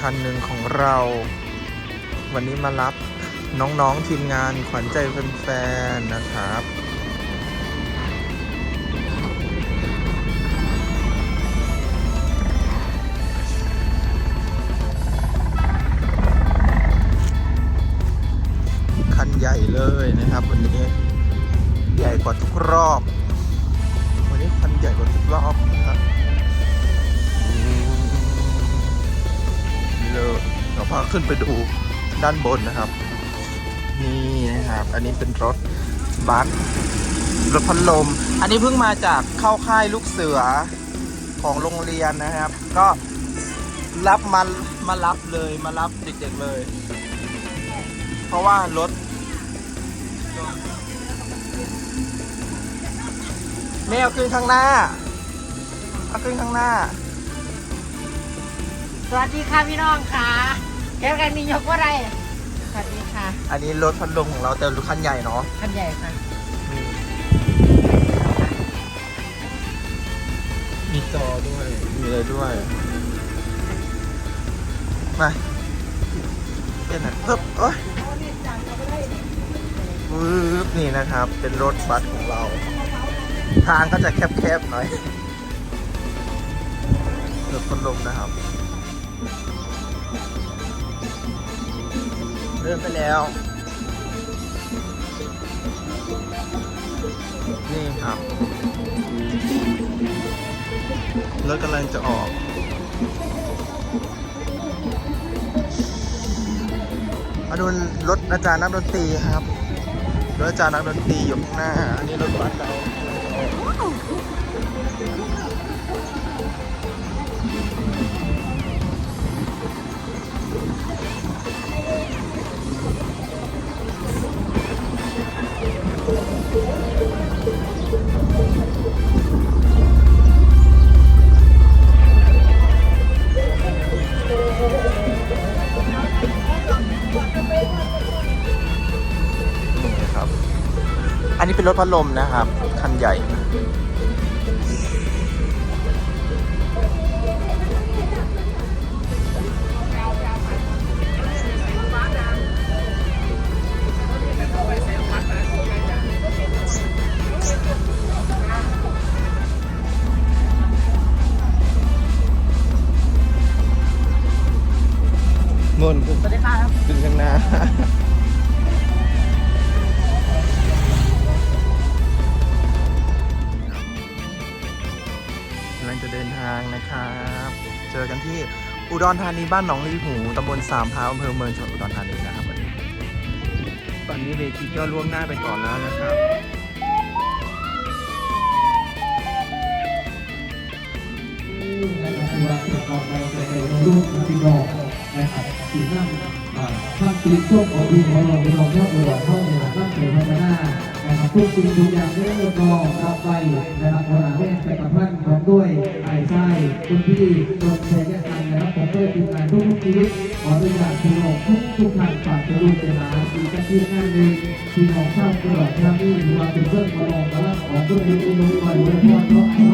คันหนึ่งของเรา วันนี้มารับน้องๆทีมงานขวัญใจแฟนๆนะครับคันใหญ่เลยนะครับ วันนี้ใหญ่กว่าทุกรอบ วันนี้คันใหญ่กว่าทุกรอบนะครับ ขึ้นไปดูด้านบนนะครับ นี่นะครับ อันนี้เป็นรถบัสรถพัดลม อันนี้เพิ่งมาจากเข้าค่ายลูกเสือของโรงเรียนนะครับ ก็รับมามารับเลยมารับเด็กๆเลย เพราะว่ารถแม่เอาขึ้นข้างหน้า เอาขึ้นข้างหน้า สวัสดีค่ะพี่น้องค่ะ แก้วกันนี่ยกว่าไรสวัสดีค่ะอันนี้รถพัดลมของเราแต่รถคันใหญ่เนาะคันใหญ่ค่ะ มีจอด้วย มีอะไรด้วย มาเป็นไหนปึ๊บโอ้ยปึ๊บนี่นะครับ เป็นรถบัสของเรา ทางก็จะแคบๆหน่อยรถพัดลมนะครับ เริ่มไปแล้ว นี่ครับรถกำลังจะออก มาดูรถอาจารย์นักดนตรีครับรถอาจารย์นักดนตรีอยู่ข้างหน้า อันนี้รถบัสเรา นนี้เป็นรถพัดลมนะครับ คันใหญ่นนขึ้นสวัสดีค่ะ ขึ้นข้างหน้า ลังจะเดินทางนะครับ เจอกันที่อุดรธานีบ้านหนองลีหูตำบลสามพร้าวอำเภอเมืองจังหวัดอุดรธานีนะครับวันนี้ตอนนี้เวทีก็ล่วงหน้าไปก่อนแล้วนะครับนะครับที่ว่าประกอบไปในในรูปที่บอกนะครับสีน้ำอ่าท่านปีส้มของดีของเราเราเท่าเรือเท่าเรือท่านเสือธรรมนานะครับทุกสิ่งทุกอย่างเรื่องก็รับไปนะครับขอลาแม่ไปกับพร้อมด้วยไอ้ไส้ ที่โดนเชียร์กันนะครับผมด้วยทีมงานทุกทุกชีวิตขออนุญาตพี่น้องทุกทุกท่านฝากจะรู้เวลาอีกที่งานหนึ่งที่ของชาวตลอดทางนี้ถือว่าเป็นเรื่องมาลองมาแล้วของทุกคุณลุงน่อยไว้พรเนาะครับอาไปขออนุญาตส่งไปเตยก็ต่างกันกแน่วั